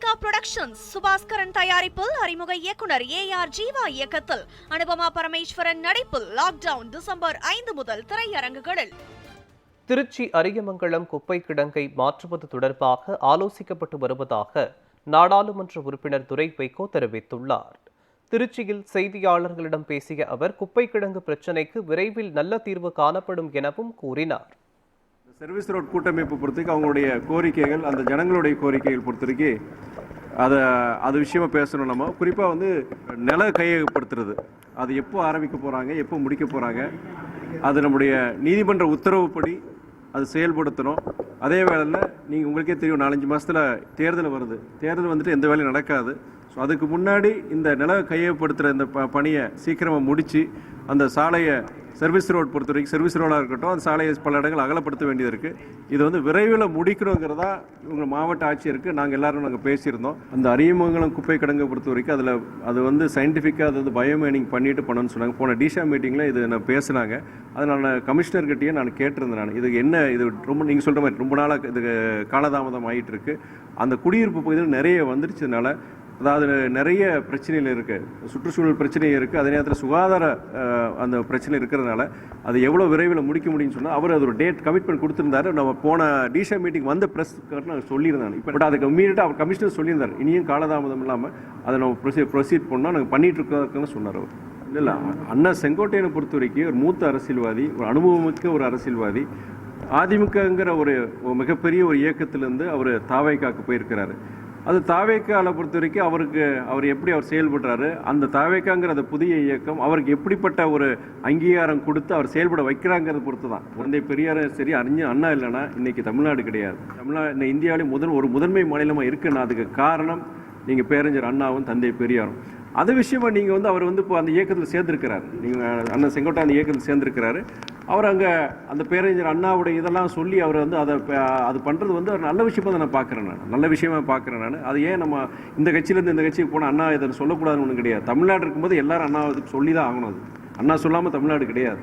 Lyca productions Subaskaran தயாரிப்பில் அறிமுக இயக்குனர் ஏ ஆர் ஜீவா இயக்கத்தில் அனுபமா பரமேஸ்வரன் நடிப்பில் லாக்டவுன் டிசம்பர் ஐந்து முதல் திரையரங்குகளில். திருச்சி அரியமங்கலம் குப்பை கிடங்கை மாற்றுவது தொடர்பாக ஆலோசிக்கப்பட்டு வருவதாக நாடாளுமன்ற உறுப்பினர் துரை வைகோ தெரிவித்துள்ளார். திருச்சியில் செய்தியாளர்களிடம் பேசிய அவர் குப்பை கிடங்கு பிரச்சினைக்கு விரைவில் நல்ல தீர்வு காணப்படும் எனவும் கூறினார். சர்வீஸ் ரோட் கூட்டமைப்பு பொறுத்தவரைக்கும் அவங்களுடைய கோரிக்கைகள் அந்த ஜனங்களுடைய கோரிக்கைகள் பொறுத்தவரைக்கும் அதை அது விஷயமா பேசணும் நம்ம. குறிப்பாக வந்து நில கையகப்படுத்துறது. அது எப்போ ஆரம்பிக்க போகிறாங்க எப்போ முடிக்க போகிறாங்க அது நம்முடைய நீதிமன்ற உத்தரவுப்படி அது செயல்படுத்தணும். அதே வேளையில் நீங்கள் உங்களுக்கே தெரியும் நாலஞ்சு மாதத்தில் தேர்தல் வருது. தேர்தல் வந்துட்டு எந்த வேலையும் நடக்காது. ஸோ அதுக்கு முன்னாடி இந்த நில கையகப்படுத்துகிற இந்த ப பணியை சீக்கிரமாக முடித்து அந்த சாலையை சர்வீஸ் ரோடு பொறுத்த வரைக்கும் சர்வீஸ் ரோடாக இருக்கட்டும் அந்த சாலையை பல இடங்கள் அகலப்படுத்த வேண்டியது இருக்குது இது வந்து விரைவில் முடிக்கணுங்கிறதா இவங்க மாவட்ட ஆட்சியருக்கு நாங்கள் எல்லாரும் நாங்கள் பேசியிருந்தோம். அந்த அரியமங்கலம் குப்பை கிடங்கை பொறுத்த வரைக்கும் அதில் அது வந்து சயின்டிஃபிக்காக அது வந்து பயோமைனிங் பண்ணிட்டு பண்ணணும்னு சொன்னாங்க. போன டிஷா மீட்டிங்கில் இது நான் பேசினாங்க. அதை நான் கமிஷனர்கிட்டயே நான் கேட்டிருந்தேன் நான். இது என்ன இது ரொம்ப நீங்கள் சொல்கிற மாதிரி ரொம்ப நாளாக இது காலதாமதம் ஆகிட்டு இருக்கு. அந்த குடியிருப்பு பகுதியில் நிறைய வந்துருச்சதுனால அதாவது நிறைய பிரச்சனைகள் இருக்குது சுற்றுச்சூழல் பிரச்சனை இருக்குது அதே நேரத்தில் சுகாதார அந்த பிரச்சனை இருக்கிறதுனால அது எவ்வளோ விரைவில் முடிக்க முடியும்னு சொன்னால் அவர் அது ஒரு டேட் கமிட்மெண்ட் கொடுத்துருந்தாரு. நம்ம போன டிஷா மீட்டிங் வந்த ப்ரெஸ் நான் சொல்லியிருந்தேன் இப்போ பட் அதுக்கு இம்மீடியட்டாக அவர் கமிஷனர் சொல்லியிருந்தார். இனியும் காலதாமதம் இல்லாமல் அதை நம்ம ப்ரொசீ ப்ரொசீட் பண்ணால் நாங்கள் பண்ணிட்டு இருக்கோம்னு சொன்னார் அவர். இல்லை அண்ணா செங்கோட்டையனை பொறுத்த வரைக்கும் ஒரு மூத்த அரசியல்வாதி ஒரு அனுபவமிக்க ஒரு அரசியல்வாதி அதிமுகங்கிற ஒரு ஒரு மிகப்பெரிய ஒரு இயக்கத்திலேருந்து அவர் தாவைக்காக்கு போயிருக்கிறாரு. அது தாவேக்கால பொறுத்த வரைக்கும் அவருக்கு அவர் எப்படி அவர் செயல்படுறாரு அந்த தாவேக்காங்கிற அந்த புதிய இயக்கம் அவருக்கு எப்படிப்பட்ட ஒரு அங்கீகாரம் கொடுத்து அவர் செயல்பட வைக்கிறாங்கிறத பொறுத்து தான் குழந்தை பெரியார் சரி அறிஞர் அண்ணா இல்லைன்னா இன்றைக்கி தமிழ்நாடு கிடையாது. தமிழ்நாடு இந்த இந்தியாவிலே முதல் ஒரு முதன்மை மாநிலமாக இருக்குன்னா அதுக்கு காரணம் நீங்கள் பேரஞ்சர் அண்ணாவும் தந்தை பெரியாரும். அது விஷயமா நீங்கள் வந்து அவர் வந்து இப்போ அந்த இயக்கத்தில் சேர்ந்துருக்கிறார். நீங்கள் அண்ணன் செங்கோட்டை அந்த இயக்கத்தில் சேர்ந்துருக்கிறாரு. அவர் அங்கே அந்த பேரறிஞர் அண்ணாவுடைய இதெல்லாம் சொல்லி அவர் வந்து அதை அது பண்ணுறது வந்து ஒரு நல்ல விஷயமா தான் நான் பார்க்குறேன் நான். நல்ல விஷயமா பார்க்குறேன் நான். அது ஏன் நம்ம இந்த கட்சியிலேருந்து இந்த கட்சிக்கு போனால் அண்ணா இதை சொல்லக்கூடாதுன்னு ஒன்று கிடையாது. தமிழ்நாடு இருக்கும்போது எல்லாரும் அண்ணா இதுக்கு சொல்லி தான் ஆகணும் அது. அண்ணா சொல்லாமல் தமிழ்நாடு கிடையாது.